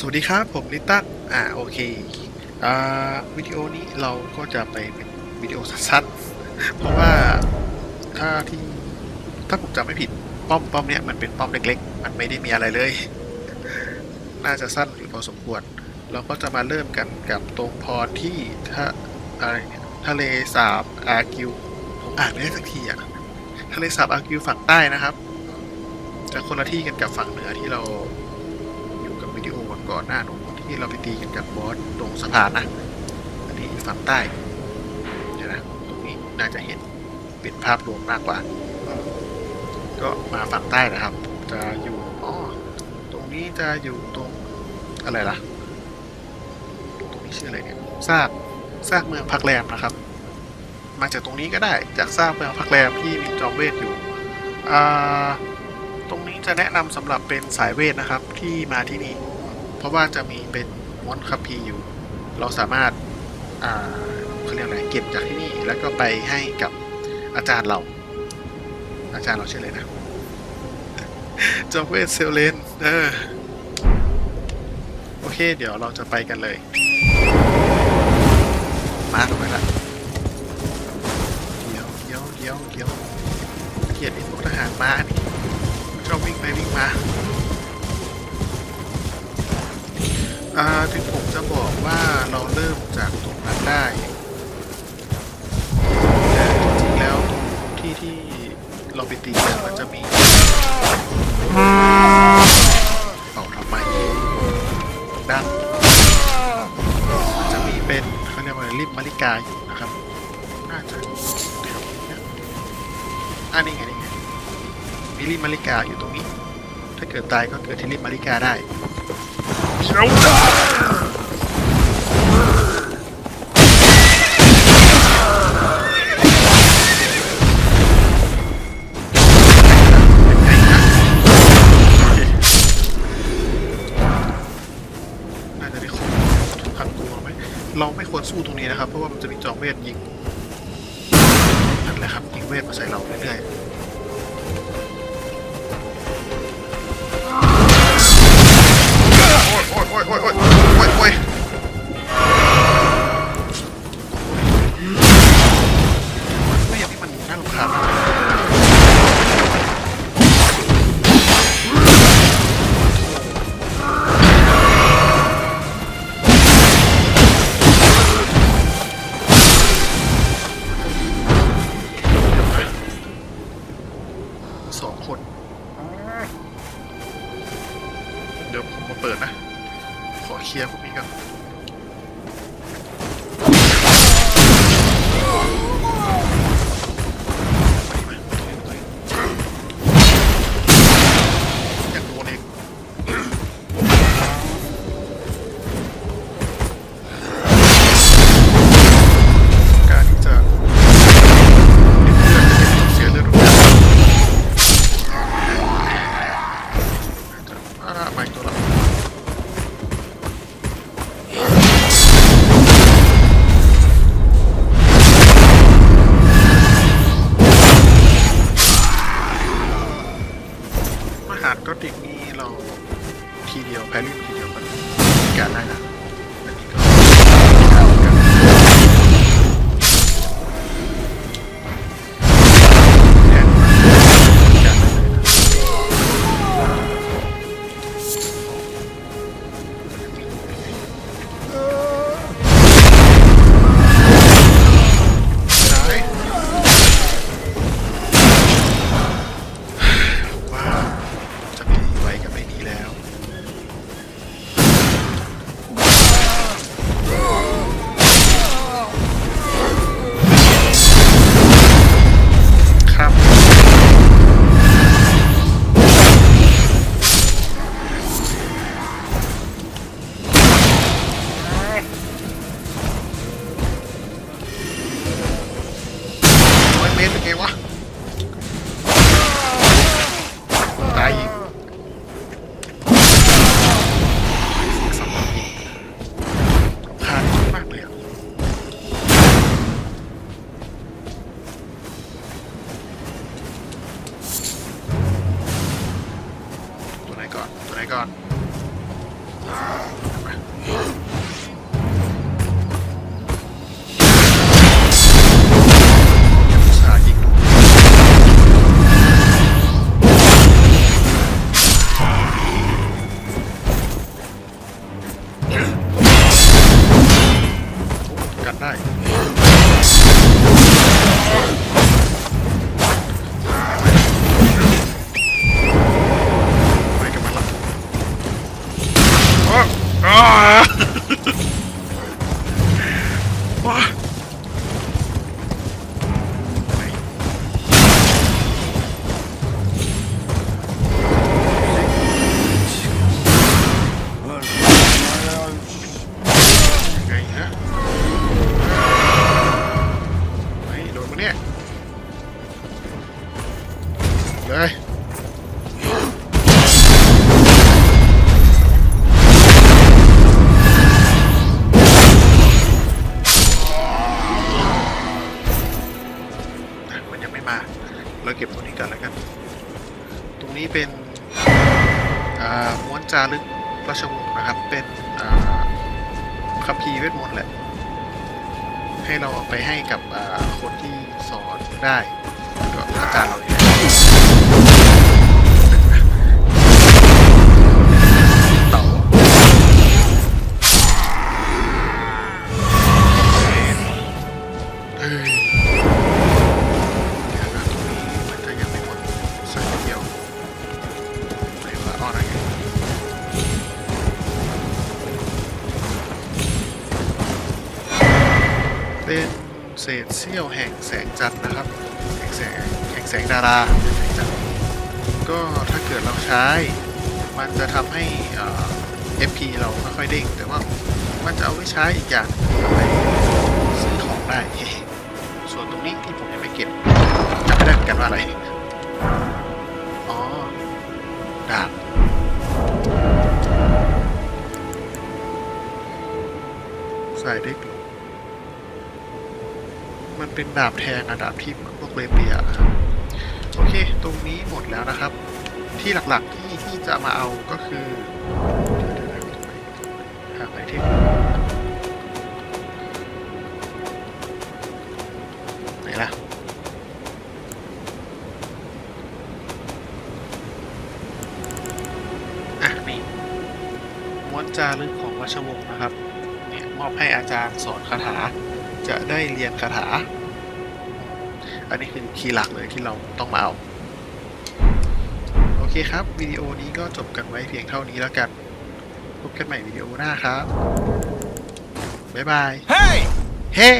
สวัสดีครับ ผมลิตันอ่าโอเคอ่าวิดีโอนี้เราก็จะไปเป็นวิดีโอสั้นๆเพราะว่าถ้าที่ถ้าผมจำไม่ผิดป้อมป้อมเนี้ยมันเป็นป้อมเล็กๆ มันไม่ได้มีอะไรเลย น่าจะสั้นอยู่พอสมควร เราก็จะมาเริ่มกันกับตรงพรที่ถ้าอะไรเนี่ยทะเลสาบอากิวผมอ่านไม่ได้สักทีอะทะเลสาบอากิวฝั่งใต้นะครับจะคนละที่กันกับฝั่งเหนือที่เรา ก่อนหน้าหนูที่เราไปตีกันกับบอสตรงสะพานนะอันนี้ฝั่งใต้เดี๋ยวนะตรงนี้น่าจะเห็นเป็นภาพรวมมากกว่า ก็มาฝั่งใต้นะครับ จะอยู่อ๋อตรงนี้จะอยู่ตรงอะไรล่ะตรงนี้ชื่ออะไรเนี่ยซากซากเมืองพักแรมนะครับ มาจากตรงนี้ก็ได้จากซากเมืองพักแรมที่มีจอมเวทอยู่อ่าตรงนี้จะแนะนำสำหรับเป็นสายเวทนะครับที่มาที่นี่ เพราะว่าจะมีเป็นม้วนคัมภีร์อยู่ เราสามารถเขาเรียกอะไรเก็บจากที่นี่แล้วก็ไปให้กับอาจารย์เรา อาจารย์เราชื่ออะไรนะจอมเวทเซลเลนเออโอเค เดี๋ยวเราจะไปกันเลย มาตรงนี้ละเดี๋ยวเดี๋ยวเดี๋ยวเดี๋ยวเกียดไอ้พวกทหารม้านี่ชอบวิ่งไปวิ่งมา อ่าถึงผมจะบอกว่าเราเริ่มจากตรงนั้นได้แต่จริงๆแล้วตรงที่ที่เราไปตีกันมันจะมีเป่าทำไมดังมันจะมีเป็นเขาเรียกว่าริบมาริกาอยู่นะครับน่าจะแถวนี้อันนี้ไงนี่ไงมีริมมาริกาอยู่ตรงนี้ ถ้าเกิดตายก็เกิดที่ริมมาริกาได้ น่าจะได้ของพังตัวไหมเราไม่ควรสู้ตรงนี้นะครับ เพราะว่ามันจะมีจอมเวทยิงนั่นแหละครับยิงเวทมาใส่เราเรื่อยๆ โอ้ยโอ้ยโอ้ย เมตรเป็นไงวะ เนี่ยเลยมันยังไม่มา เราเก็บตัวนี้ก่อนแล้วกัน ตรงนี้เป็นม้วนจารึกราชวงศ์นะครับ เป็นคัมภีร์เวทมนต์แหละ ให้เราเอาไปให้กับคนที่ ได้ก็อาจารย์เรา เสี้ยวแห่งแสงจันทร์นะครับแห่งแสงแห่งแสงดาราแสงจันทร์ก็ถ้าเกิดเราใช้ มันจะทำให้เอ่อ FP เราไม่ค่อยเด้งแต่ว่ามันจะเอาไว้ใช้อีกอย่างเอาไปซื้อของได้ ส่วนตรงนี้ที่ผมยังไม่เก็บจำไม่ได้เหมือนกันว่าอะไรอ๋อดาบใส่ได้ดูมัน เป็นดาบแทงอะดาบที่พวกเลเปียครับโอเค ตรงนี้หมดแล้วนะครับ ที่หลักๆที่ที่จะมาเอาก็คือหาไอเทมไหนล่ะอะนี่ม้วนจารึกของราชวงศ์นะครับ เนี่ยมอบให้อาจารย์สอนคาถาจะได้เรียนคาถา อันนี้คือคีย์หลักเลยที่เราต้องมาเอา โอเคครับ วิดีโอนี้ก็จบกันไว้เพียงเท่านี้แล้วกัน พบกันใหม่วิดีโอหน้าครับ บ๊ายบาย Hey! เฮ้